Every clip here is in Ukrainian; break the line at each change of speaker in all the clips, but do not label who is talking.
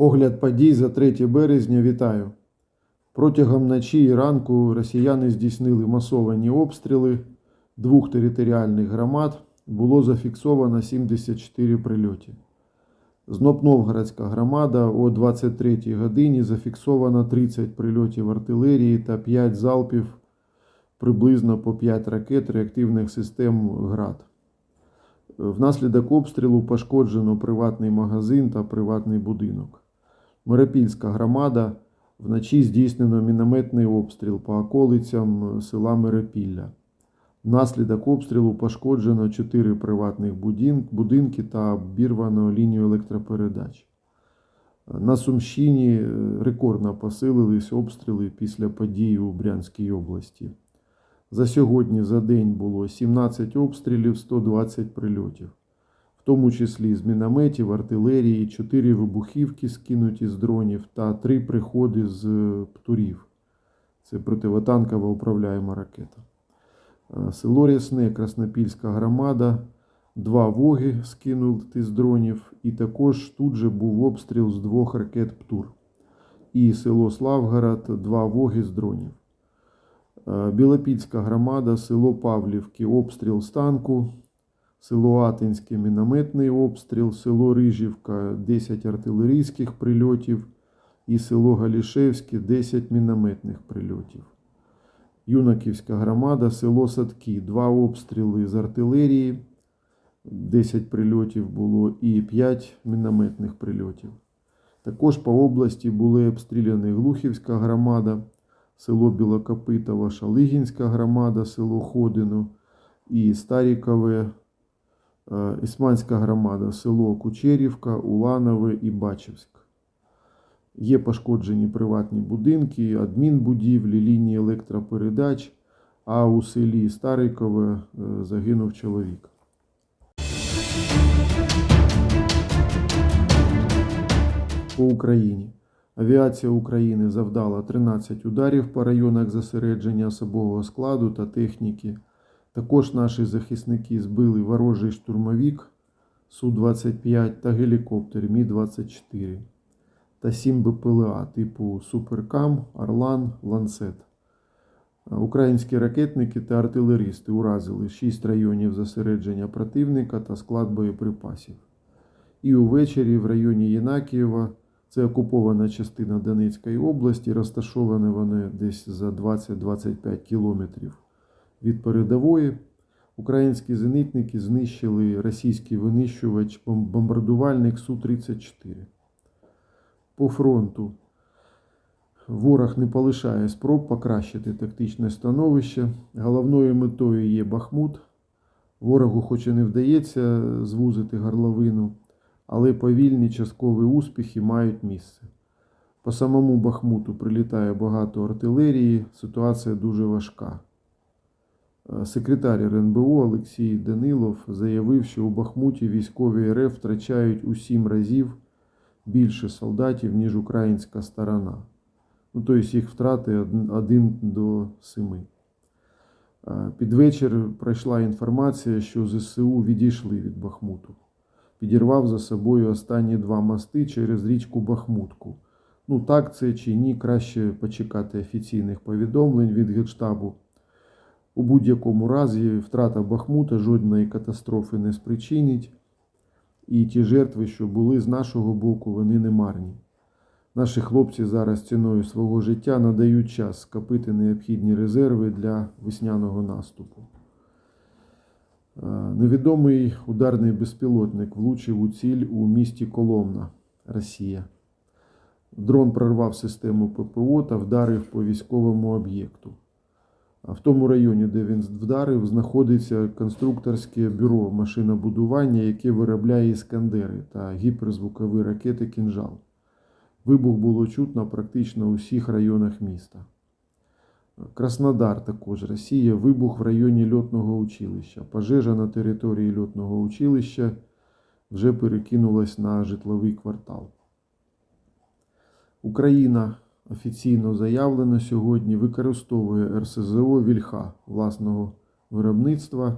Огляд подій за 3 березня вітаю. Протягом ночі і ранку росіяни здійснили масовані обстріли двох територіальних громад. Було зафіксовано 74 прильоти. Знопновгородська громада о 23 годині зафіксовано 30 прильотів артилерії та 5 залпів приблизно по 5 ракет реактивних систем ГРАД. Внаслідок обстрілу пошкоджено приватний магазин та приватний будинок. Миропільська громада вночі здійснено мінометний обстріл по околицям села Миропілля. Внаслідок обстрілу пошкоджено 4 приватних будинки та обірвано лінію електропередач. На Сумщині е, рекордно посилились обстріли після подій у Брянській області. За сьогодні за день було 17 обстрілів, 120 прильотів, тому числі з мінометів, артилерії, 4 вибухівки скинуті з дронів та 3 приходи з е, птурів. Це противотанкова управляєма ракета. Е, Село Рясне, Краснопільська громада, два воги скинути з дронів, і також тут же був обстріл з двох ракет ПТУР. І село Славгород, два воги з дронів. Е, Білопільська громада, село Павлівки, обстріл з танку, село Атинське, мінометний обстріл, село Рижівка, 10 артилерійських прильотів і село Галішевське, 10 мінометних прильотів. Юнаківська громада, село Садки, два обстріли з артилерії, 10 прильотів було і 5 мінометних прильотів. Також по області були обстріляні Глухівська громада, село Білокопитово, Шалигінська громада, село Ходино і Старікове, Ісманська громада, село Кучерівка, Уланове і Бачівськ. Є пошкоджені приватні будинки, адмінбудівлі, лінії електропередач, а у селі Старикове е, загинув чоловік. По Україні. Авіація України завдала 13 ударів по районах зосередження особового складу та техніки. Також наші захисники збили ворожий штурмовик Су-25 та гелікоптер Мі-24 та 7 БПЛА типу Суперкам, Орлан, Ланцет. Українські ракетники та артилеристи уразили 6 районів зосередження противника та склад боєприпасів. І увечері в районі Єнакієва, це окупована частина Донецької області, розташовані вони десь за 20-25 кілометрів від передової. Українські зенітники знищили російський винищувач бомбардувальник Су-34. По фронту ворог не полишає спроб покращити тактичне становище. Головною метою є Бахмут. Ворогу, хоч і не вдається звузити горловину, але повільні часткові успіхи мають місце. По самому Бахмуту прилітає багато артилерії, ситуація дуже важка. Секретар РНБО Олексій Данилов заявив, що у Бахмуті військові РФ втрачають у сім разів більше солдатів, ніж українська сторона. Ну, тобто їх втрати 1 до 7. Е, Під вечір пройшла інформація, що ЗСУ відійшли від Бахмуту. Підірвав за собою останні два мости через річку Бахмутку. Ну, так це чи ні, краще почекати офіційних повідомлень від Генштабу. У будь-якому разі втрата Бахмута жодної катастрофи не спричинить, і ті жертви, що були з нашого боку, вони не марні. Наші хлопці зараз ціною свого життя надають час скопити необхідні резерви для весняного наступу. Е, Невідомий ударний безпілотник влучив у ціль у місті Коломна, Росія. Дрон прорвав систему ППО та вдарив по військовому об'єкту. В тому районі, де він вдарив, знаходиться конструкторське бюро машинобудування, яке виробляє іскандери та гіперзвукові ракети «Кінжал». Вибух було чутно практично у всіх районах міста. Краснодар також Росія. Вибух в районі льотного училища. Пожежа на території льотного училища вже перекинулась на житловий квартал. Україна офіційно заявлено сьогодні використовує РСЗО Вільха власного виробництва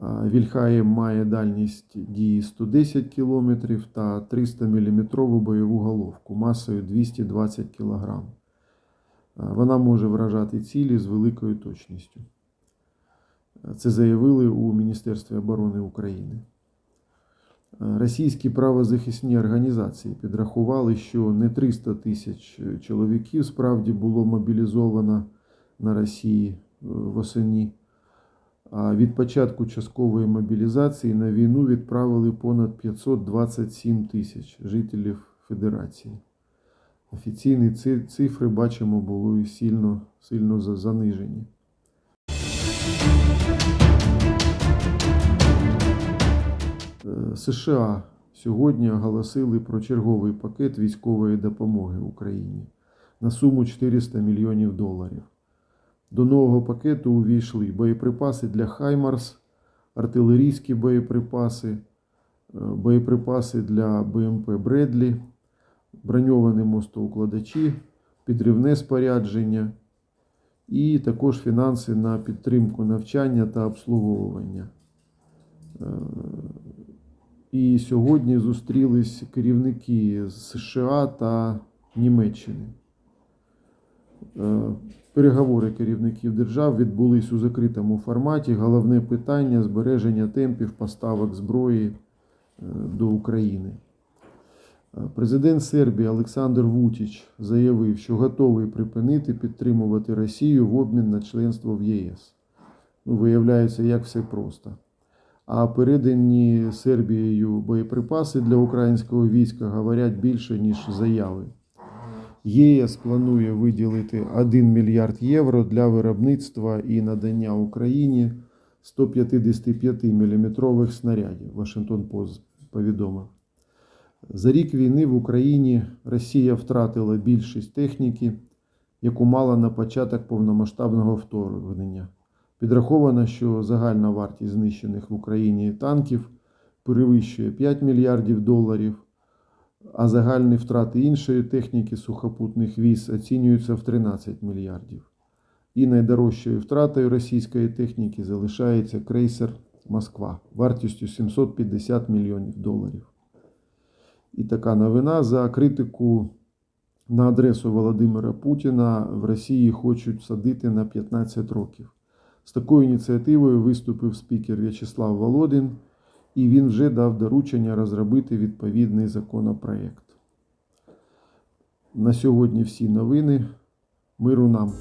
А, Вільхаєм має дальність дії 110 км та 300 мм бойову головку масою 220 кг. Вона може вражати цілі з великою точністю. Це заявили у Міністерстві оборони України. Російські правозахисні організації підрахували, що не 300 тисяч чоловіків справді було мобілізовано на Росії е, восені. А від початку часткової мобілізації на війну відправили понад 527 тисяч жителів Федерації. Офіційні цифри, бачимо, були сильно, сильно занижені. США сьогодні оголосили про черговий пакет військової допомоги Україні на суму 400 мільйонів доларів. До нового пакету увійшли боєприпаси для Хаймарс, артилерійські боєприпаси, е, боєприпаси для БМП Бредлі, броньовані мостоукладачі, підривне спорядження і також фінанси на підтримку навчання та обслуговування. І сьогодні зустрілись керівники США та Німеччини. Е, Переговори керівників держав відбулись у закритому форматі. Головне питання збереження темпів поставок зброї е, до України. Е, Президент Сербії Олександр Вутіч заявив, що готовий припинити підтримувати Росію в обмін на членство в ЄС. Ну, виявляється, як все просто. А передані Сербією боєприпаси для українського війська говорять більше, ніж заяви. ЄС планує виділити 1 мільярд євро для виробництва і надання Україні 155 мм снарядів. Вашингтон Пост повідомив. За рік війни в Україні Росія втратила більшість техніки, яку мала на початок повномасштабного вторгнення. Підраховано, що загальна вартість знищених в Україні танків перевищує 5 мільярдів доларів, а загальні втрати іншої техніки сухопутних військ оцінюються в 13 мільярдів. І найдорожчою втратою російської техніки залишається крейсер Москва вартістю 750 мільйонів доларів. І така новина за критику на адресу Володимира Путіна в Росії хочуть садити на 15 років. З такою ініціативою виступив спікер В'ячеслав Володин, і він вже дав доручення розробити відповідний законопроект. На сьогодні всі новини. Миру нам!